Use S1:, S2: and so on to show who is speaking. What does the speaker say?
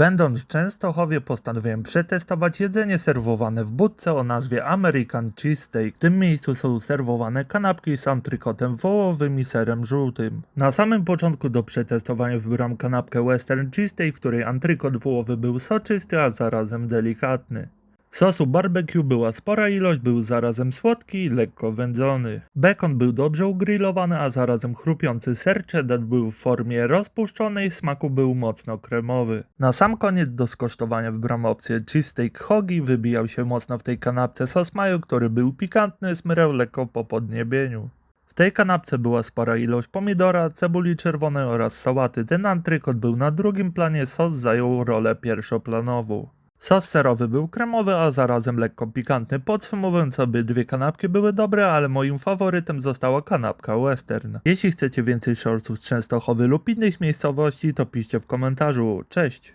S1: Będąc w Częstochowie postanowiłem przetestować jedzenie serwowane w budce o nazwie American Cheesesteak. W tym miejscu są serwowane kanapki z antrykotem wołowym i serem żółtym. Na samym początku do przetestowania wybrałem kanapkę Western Cheesesteak, w której antrykot wołowy był soczysty, a zarazem delikatny. Sosu barbecue była spora ilość, był zarazem słodki lekko wędzony. Bekon był dobrze ugrillowany, a zarazem chrupiący ser cheddar był w formie rozpuszczonej, smaku był mocno kremowy. Na sam koniec do skosztowania wybrałem opcję cheesesteak hogi, wybijał się mocno w tej kanapce sos mayo, który był pikantny, smyrał lekko po podniebieniu. W tej kanapce była spora ilość pomidora, cebuli czerwonej oraz sałaty. Ten antrykot był na drugim planie, sos zajął rolę pierwszoplanową. Sos serowy był kremowy, a zarazem lekko pikantny. Podsumowując, obydwie kanapki były dobre, ale moim faworytem została kanapka western. Jeśli chcecie więcej shortów z Częstochowy lub innych miejscowości, to piszcie w komentarzu. Cześć!